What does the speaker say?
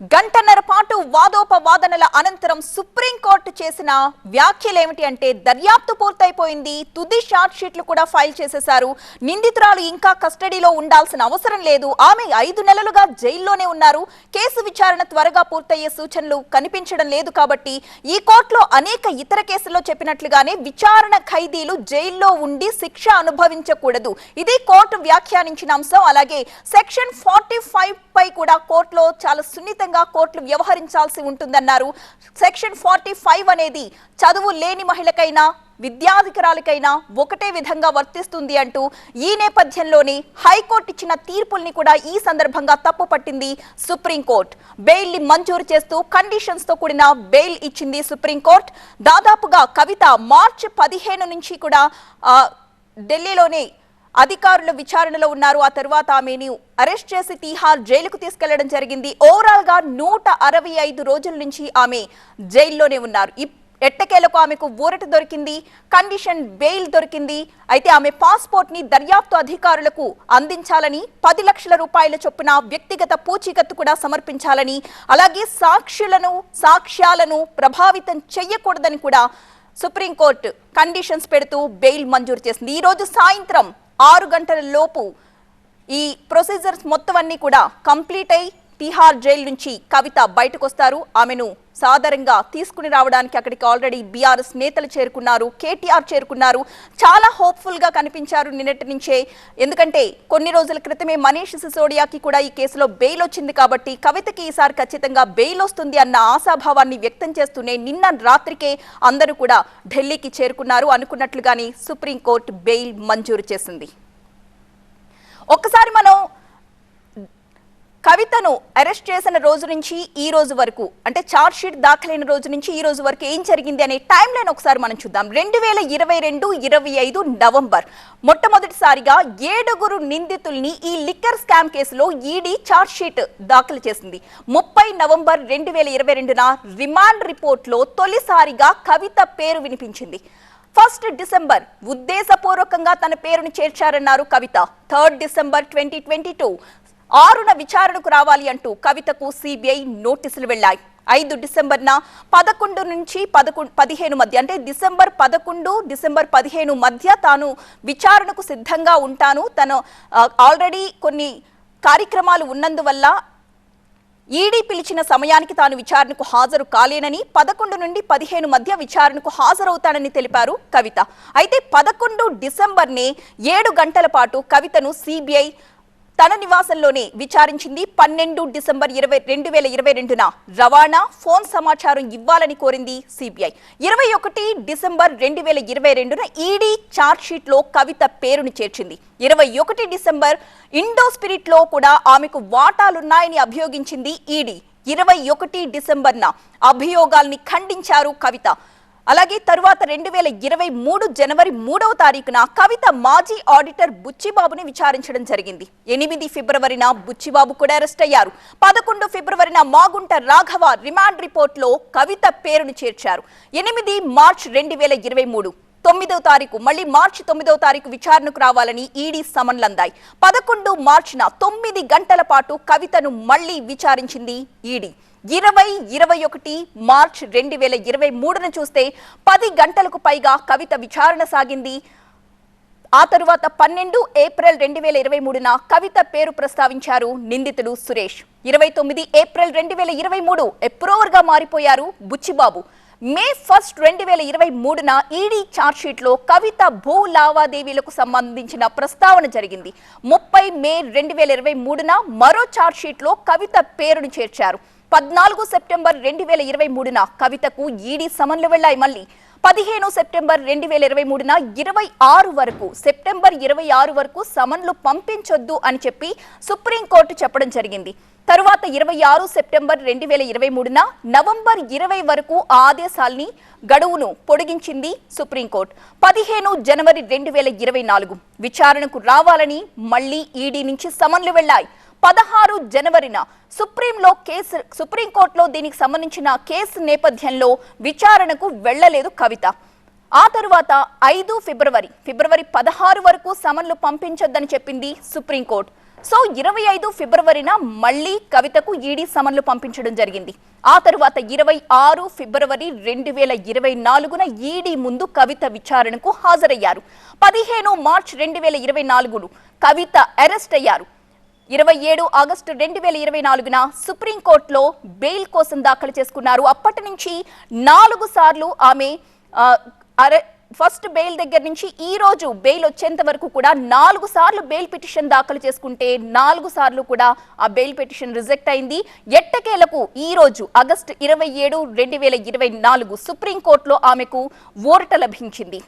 గంటన్నర పాటు వాదోపవాదనల అనంతరం సుప్రీంకోర్టు చేసిన వ్యాఖ్యలేమిటి అంటే దర్యాప్తు పూర్తయిపోయింది. తుది షార్ట్ షీట్లు కూడా ఫైల్ చేసేశారు. నిందితురాలు ఇంకా కస్టడీలో ఉండాల్సిన అవసరం లేదు. ఆమె ఐదు నెలలుగా జైల్లోనే ఉన్నారు. కేసు విచారణ త్వరగా పూర్తయ్యే సూచనలు కనిపించడం లేదు కాబట్టి ఈ కోర్టులో అనేక ఇతర కేసుల్లో చెప్పినట్లుగానే విచారణ ఖైదీలు జైల్లో ఉండి శిక్ష అనుభవించకూడదు. ఇది కోర్టు వ్యాఖ్యానించిన అంశం. అలాగే సెక్షన్ ఫార్టీ ఫైవ్ పై కూడా కోర్టులో చాలా ఖచ్చితంగా కోర్టులు వ్యవహరించాల్సి ఉంటుందన్నారు. సెక్షన్ ఫార్టీ ఫైవ్ అనేది చదువు లేని మహిళకైనా విద్యాధికారాలకైనా ఒకటే విధంగా వర్తిస్తుంది అంటూ ఈ నేపథ్యంలోనే హైకోర్టు ఇచ్చిన తీర్పుల్ని కూడా ఈ సందర్భంగా తప్పు పట్టింది సుప్రీంకోర్టు. బెయిల్ని మంజూరు చేస్తూ కండిషన్స్తో కూడిన బెయిల్ ఇచ్చింది సుప్రీంకోర్టు. దాదాపుగా కవిత మార్చి పదిహేను నుంచి కూడా ఢిల్లీలోనే అధికారుల విచారణలో ఉన్నారు. ఆ తర్వాత ఆమెను అరెస్ట్ చేసి తీహార్ జైలుకు తీసుకెళ్ళడం జరిగింది. ఓవరాల్గా నూట అరవై ఐదు రోజుల నుంచి ఆమె జైల్లోనే ఉన్నారు. ఎట్టకేలకు ఆమెకు ఊరట దొరికింది కండిషన్ బెయిల్ దొరికింది. అయితే ఆమె పాస్పోర్ట్ని దర్యాప్తు అధికారులకు అందించాలని పది లక్షల రూపాయల చొప్పున వ్యక్తిగత పూచీకత్తు కూడా సమర్పించాలని అలాగే సాక్షులను సాక్ష్యాలను ప్రభావితం చెయ్యకూడదని కూడా సుప్రీంకోర్టు కండిషన్స్ పెడుతూ బెయిల్ మంజూరు చేసింది. ఈ రోజు సాయంత్రం ఆరు గంటల లోపు ఈ ప్రొసీజర్స్ మొత్తం అన్ని కూడా కంప్లీట్ అయి తిహార్ జైలు నుంచి కవిత బయటకొస్తారు. ఆమెను సాదరంగా తీసుకుని రావడానికి అక్కడికి ఆల్రెడీ బీఆర్ఎస్ నేతలు చేరుకున్నారు కేటీఆర్ చేరుకున్నారు. చాలా హోప్ఫుల్గా కనిపించారు నిన్నటి నుంచే. ఎందుకంటే కొన్ని రోజుల క్రితమే మనీష్ సిసోడియాకి కూడా ఈ కేసులో బెయిల్ వచ్చింది కాబట్టి కవితకి ఈసారి ఖచ్చితంగా బెయిల్ వస్తుంది అన్న ఆశాభావాన్ని వ్యక్తం చేస్తూనే నిన్న రాత్రికే అందరూ కూడా ఢిల్లీకి చేరుకున్నారు. అనుకున్నట్లుగానే సుప్రీంకోర్టు బెయిల్ మంజూరు చేసింది. ఒక్కసారి మనం కవితను అరెస్ట్ చేసిన రోజు నుంచి ఈ రోజు వరకు అంటే చార్జ్ షీట్ దాఖలైన రోజు నుంచి ఈ రోజు వరకు ఏం జరిగింది అనే టైం లైన్ ఒకసారి మనం చూద్దాం. రెండు వేల ఇరవై రెండు ఇరవై ఐదు నవంబర్. మొట్టమొదటిసారిగా ఏడుగురు నిందితుల్ని ఈ లిక్కర్ స్కామ్ కేసులో ఈడీ చార్జ్ షీట్ దాఖలు చేసింది. ముప్పై నవంబర్ రెండు వేల ఇరవై రెండున రిమాండ్ రిపోర్ట్లో తొలిసారిగా కవిత పేరు వినిపించింది. ఫస్ట్ డిసెంబర్ ఉద్దేశపూర్వకంగా తన పేరును చేర్చారన్నారు Kavitha. Third December twenty twenty two ఆరున విచారణకు రావాలి అంటూ కవితకు సిబిఐ నోటీసులు వెళ్ళాయి ఐదు డిసెంబర్న పదకొండు నుంచి పదకొండు పదిహేను మధ్య అంటే డిసెంబర్ పదకొండు డిసెంబర్ పదిహేను మధ్య తాను విచారణకు సిద్ధంగా ఉంటాను. తను ఆల్రెడీ కొన్ని కార్యక్రమాలు ఉన్నందువల్ల ఈడీ పిలిచిన సమయానికి తాను విచారణకు హాజరు కాలేనని పదకొండు నుండి పదిహేను మధ్య విచారణకు హాజరవుతానని తెలిపారు కవిత. అయితే పదకొండు డిసెంబర్నే ఏడు గంటల పాటు కవితను సిబిఐ తన నివాసంలోనే విచారించింది. పన్నెండు డిసెంబర్ ఇరవై రెండు వేల ఇరవై రెండున రవాణా ఫోన్ సమాచారం ఇవ్వాలని కోరింది సిబిఐ. ఇరవై ఒకటి డిసెంబర్ రెండు వేల ఇరవై రెండున ఈడీ ఛార్జ్షీట్లో కవిత పేరును చేర్చింది. ఇరవై ఒకటి డిసెంబర్ ఇండో స్పిరిట్లో కూడా ఆమెకు వాటాలున్నాయని అభియోగించింది ఈడీ. ఇరవై ఒకటి డిసెంబర్న అభియోగాల్ని ఖండించారు కవిత. అలాగే తరువాత రెండు వేల ఇరవై మూడు జనవరి మూడవ తారీఖున కవిత మాజీ ఆడిటర్ బుచ్చిబాబుని విచారించడం జరిగింది. ఎనిమిది ఫిబ్రవరిన బుచ్చిబాబు కూడా అరెస్ట్ అయ్యారు. పదకొండు ఫిబ్రవరిన మాగుంట రాఘవ రిమాండ్ రిపోర్ట్లో కవిత పేరును చేర్చారు. ఎనిమిది మార్చ్ రెండు వేల ఇరవై మూడు. తొమ్మిదవ తారీఖు మళ్ళీ మార్చి తొమ్మిదవ తారీఖు విచారణకు రావాలని ఈడీ సమన్లందాయి. పదకొండు మార్చిన తొమ్మిది గంటల పాటు కవితను మళ్ళీ విచారించింది ఈడీ. ఇరవై ఇరవై ఒకటి మార్చ్ రెండు వేల ఇరవై మూడున చూస్తే పది గంటలకు పైగా కవిత విచారణ సాగింది. ఆ తరువాత పన్నెండు ఏప్రిల్ రెండు వేల ఇరవై మూడున కవిత పేరు ప్రస్తావించారు నిందితుడు సురేష్. ఇరవై తొమ్మిది ఏప్రిల్ రెండు వేల ఇరవై మూడు ఎప్రోవర్గా మారిపోయారు బుచ్చిబాబు. మే ఫస్ట్ రెండు వేల ఇరవై మూడున ఈడీ ఛార్జ్షీట్లో కవిత భూ లావాదేవీలకు సంబంధించిన ప్రస్తావన జరిగింది. ముప్పై మే రెండు వేల ఇరవై మూడున మరో ఛార్జ్షీట్లో కవిత పేరును చేర్చారు. పద్నాలుగు సెప్టెంబర్ రెండు వేల ఇరవై మూడున కవితకు ఈడీ సమన్లు వెళ్ళాయి మళ్ళీ. పదిహేను సెప్టెంబర్ రెండు వేల ఇరవై మూడున ఇరవై ఆరు వరకు సెప్టెంబర్ ఇరవై ఆరు వరకు సమన్లు పంపించొద్దు అని చెప్పి సుప్రీంకోర్టు చెప్పడం జరిగింది. తరువాత ఇరవై ఆరు సెప్టెంబర్ రెండు వేల ఇరవై మూడున నవంబర్ ఇరవై వరకు ఆ ఆదేశాల్ని గడువును పొడిగించింది సుప్రీంకోర్టు. పదిహేను జనవరి రెండు వేల ఇరవై నాలుగు విచారణకు రావాలని మళ్ళీ ఈడీ నుంచి సమన్లు వెళ్ళాయి పదహారు జనవరిన సుప్రీంలో కేసు సుప్రీంకోర్టులో దీనికి సంబంధించిన కేసు నేపథ్యంలో విచారణకు వెళ్ళలేదు కవిత. ఆ తరువాత ఐదు ఫిబ్రవరి ఫిబ్రవరి పదహారు వరకు సమన్లు పంపించొద్దని చెప్పింది సుప్రీంకోర్టు. సో ఇరవై ఐదు ఫిబ్రవరిన మళ్ళీ కవితకు ఈడీ సమన్లు పంపించడం జరిగింది. ఆ తరువాత ఇరవై ఆరు ఫిబ్రవరి రెండు వేల ఇరవై నాలుగున ఈడీ ముందు కవిత విచారణకు హాజరయ్యారు. పదిహేను మార్చ్ రెండు వేల ఇరవై నాలుగును కవిత అరెస్ట్ అయ్యారు. ఇరవై ఏడు ఆగస్టు రెండు వేల ఇరవై నాలుగున సుప్రీంకోర్టులో బెయిల్ కోసం దాఖలు చేసుకున్నారు. అప్పటి నుంచి నాలుగు సార్లు ఆమె అరె ఫస్ట్ బెయిల్ దగ్గర నుంచి ఈ రోజు బెయిల్ వచ్చేంత వరకు కూడా నాలుగు సార్లు బెయిల్ పిటిషన్ దాఖలు చేసుకుంటే నాలుగు సార్లు కూడా ఆ బెయిల్ పిటిషన్ రిజెక్ట్ అయింది. ఎట్టకేలకు ఈ రోజు ఆగస్టు ఇరవై ఏడు రెండు వేల ఇరవై నాలుగు సుప్రీంకోర్టులో ఆమెకు ఓరట లభించింది.